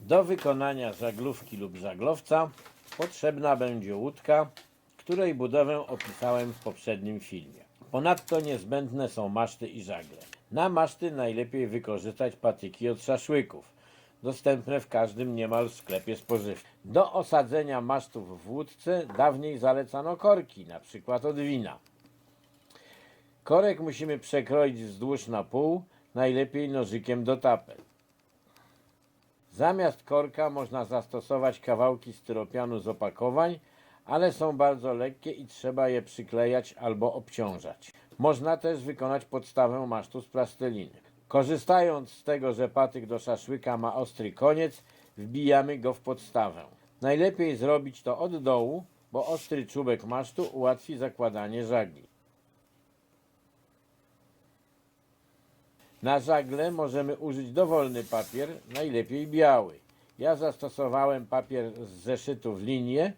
Do wykonania żaglówki lub żaglowca potrzebna będzie łódka, której budowę opisałem w poprzednim filmie. Ponadto niezbędne są maszty i żagle. Na maszty najlepiej wykorzystać patyki od szaszłyków, dostępne w każdym niemal sklepie spożywczym. Do osadzenia masztów w łódce dawniej zalecano korki, przykład od wina. Korek musimy przekroić wzdłuż na pół, najlepiej nożykiem do tapel. Zamiast korka można zastosować kawałki styropianu z opakowań, ale są bardzo lekkie i trzeba je przyklejać albo obciążać. Można też wykonać podstawę masztu z plasteliny. Korzystając z tego, że patyk do szaszłyka ma ostry koniec, wbijamy go w podstawę. Najlepiej zrobić to od dołu, bo ostry czubek masztu ułatwi zakładanie żagli. Na żagle możemy użyć dowolny papier, najlepiej biały. Ja zastosowałem papier z zeszytu w linię,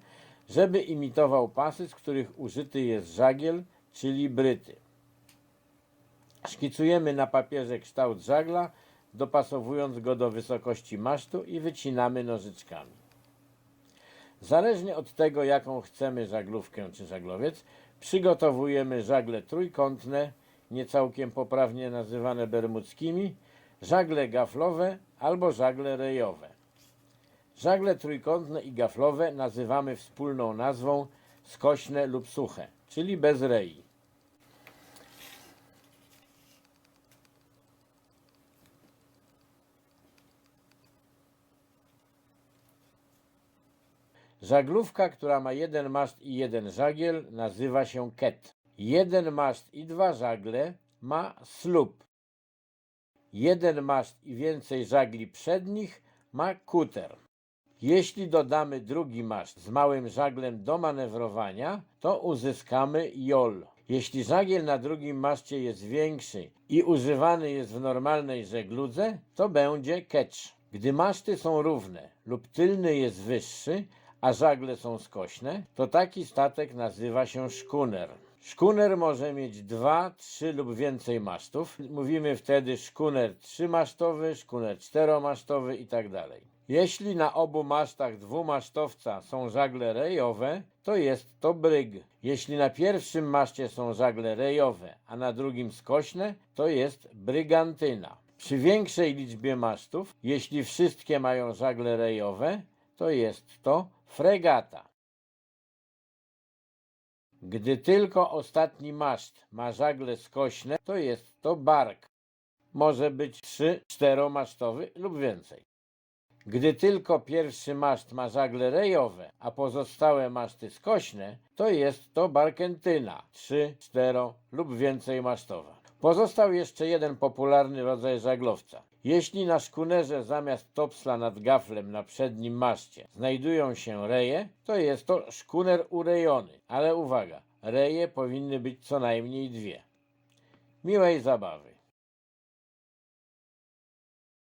żeby imitował pasy, z których użyty jest żagiel, czyli bryty. Szkicujemy na papierze kształt żagla, dopasowując go do wysokości masztu i wycinamy nożyczkami. Zależnie od tego, jaką chcemy żaglówkę czy żaglowiec, przygotowujemy żagle trójkątne, niecałkiem poprawnie nazywane bermudzkimi, żagle gaflowe albo żagle rejowe. Żagle trójkątne i gaflowe nazywamy wspólną nazwą skośne lub suche, czyli bez rei. Żaglówka, która ma jeden maszt i jeden żagiel, nazywa się ket. Jeden maszt i dwa żagle ma slub. Jeden maszt i więcej żagli przednich ma kuter. Jeśli dodamy drugi maszt z małym żaglem do manewrowania, to uzyskamy jol. Jeśli żagiel na drugim maszcie jest większy i używany jest w normalnej żegludze, to będzie catch. Gdy maszty są równe lub tylny jest wyższy, a żagle są skośne, to taki statek nazywa się szkuner. Szkuner może mieć dwa, trzy lub więcej masztów. Mówimy wtedy szkuner trzymasztowy, szkuner czteromasztowy i tak. Jeśli na obu masztach dwumasztowca są żagle rejowe, to jest to bryg. Jeśli na pierwszym maszcie są żagle rejowe, a na drugim skośne, to jest brygantyna. Przy większej liczbie masztów, jeśli wszystkie mają żagle rejowe, to jest to fregata. Gdy tylko ostatni maszt ma żagle skośne, to jest to bark. Może być trzy, czteromasztowy lub więcej. Gdy tylko pierwszy maszt ma żagle rejowe, a pozostałe maszty skośne, to jest to barkentyna, 3, 4 lub więcej masztowa. Pozostał jeszcze jeden popularny rodzaj żaglowca. Jeśli na szkunerze zamiast topsla nad gaflem na przednim maszcie znajdują się reje, to jest to szkuner urejony. Ale uwaga, reje powinny być co najmniej dwie. Miłej zabawy.